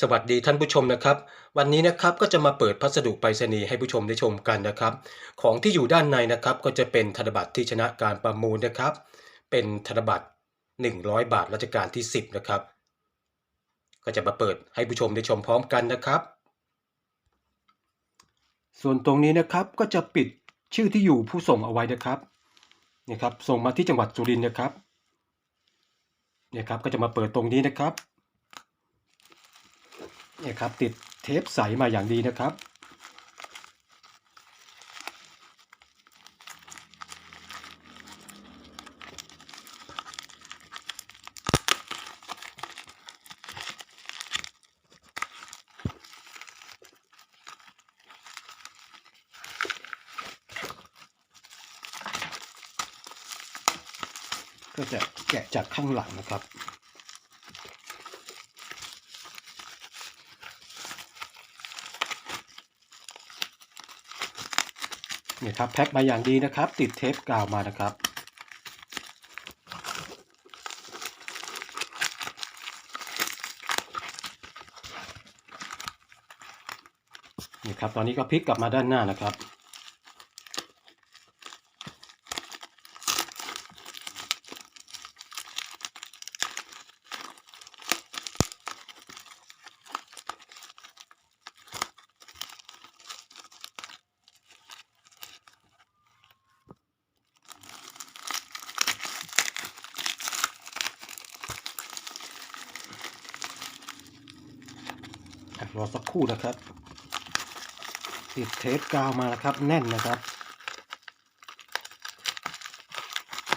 สวัสดีท่านผู้ชมนะครับ วันนี้นะครับก็จะมาเปิดพัสดุไปรษณีย์ให้ผู้ชมได้ชมกันนะครับ ของที่อยู่ด้านในนะครับก็จะเป็นธนบัตรที่ชนะการประมูลนะครับ เป็นธนบัตร 100 บาทรัชกาลที่ 10 นะครับ ก็จะมาเปิดให้ผู้ชมได้ชมพร้อมกันนะครับ ส่วนตรงนี้นะครับก็จะปิดชื่อที่อยู่ผู้ส่งเอาไว้นะครับเนี่ยครับ ส่งมาที่จังหวัดสุรินทร์นะครับเนี่ยครับก็จะมาเปิดตรงนี้นะครับ เนี่ยครับติดเทปใสมาอย่างดีนะครับ ก็จะแกะจากข้างหลังนะครับ เนี่ยครับแพ็คมาอย่างดีนะครับ ติดเทปกาวมานะครับนี่ครับตอนนี้ก็พลิกกลับมาด้านหน้านะครับ รอสักครู่นะครับ ติดเทปกาวมานะครับ แน่นนะครับ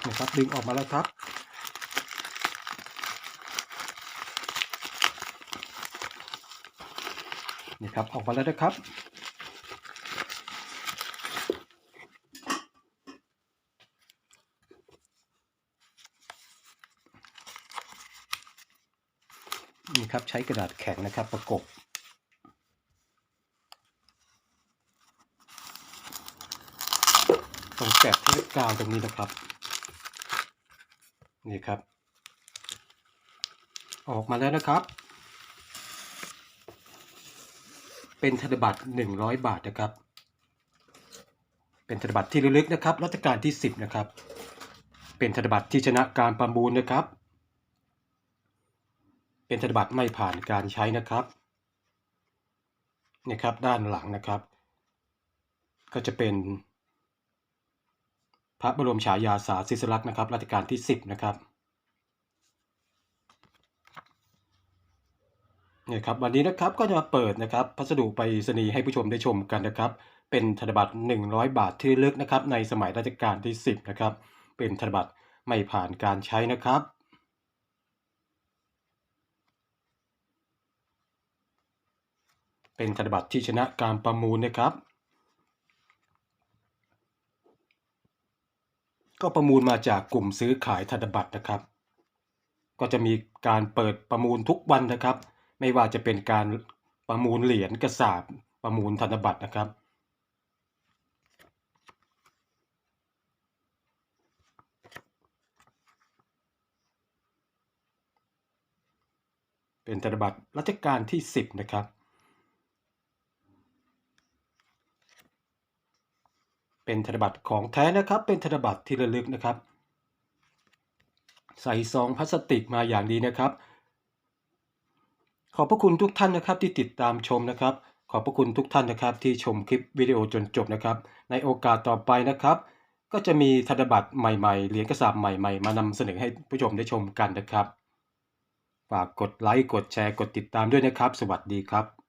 นะครับดึงออกมาแล้วครับนี่ครับออกมาแล้วนะครับนี่ครับใช้กระดาษแข็งนะครับประกบ รงแกะเทปกาวตรงนี้นะครับ นี่ครับ ออกมาแล้วนะครับ เป็นธนบัตร100 บาทนะครับ เป็นธนบัตรที่ระลึกนะครับรัชกาลที่ 10 นะครับ เป็นธนบัตรที่ชนะการประมูลนะครับ เป็นธนบัตรไม่ผ่านการใช้นะครับนี่ครับด้านหลังนะครับ ก็จะเป็น พระบรมฉายาสาธิสลักษณ์นะครับรัชกาลที่ 10 นะครับเนี่ยครับวันนี้นะครับก็จะมาเปิดนะครับพัสดุไปรษณีย์ให้ผู้ชมได้ชมกันนะครับ เป็นธนบัตร 100 บาทที่ลึกนะครับ ในสมัยรัชกาลที่ 10 นะครับ เป็นธนบัตรไม่ผ่านการใช้นะครับเป็นธนบัตรที่ชนะการประมูลนะครับ ก็ประมูลมาจากกลุ่มซื้อขายธนบัตรนะครับ ก็จะมีการเปิดประมูลทุกวันนะครับ ไม่ว่าจะเป็นการประมูลเหรียญกระสาบประมูลธนบัตรนะครับ เป็นธนบัตรรัชกาลที่ 10 นะครับ เป็นธนบัตรของแท้นะครับ เป็นธนบัตรที่ระลึกนะครับ ใส่ซองพลาสติกมาอย่างดีนะครับ ขอบพระคุณทุกท่านนะครับที่ติดตามชมนะครับ ขอบพระคุณทุกท่านนะครับ ที่ชมคลิปวิดีโอจนจบนะครับ ในโอกาสต่อไปนะครับ ก็จะมีธนบัตรใหม่ๆเหรียญกระสาบใหม่ๆ มานำเสนอให้ผู้ชมได้ชมกันนะครับ ฝากกดไลค์กดแชร์กดติดตามด้วยนะครับ สวัสดีครับ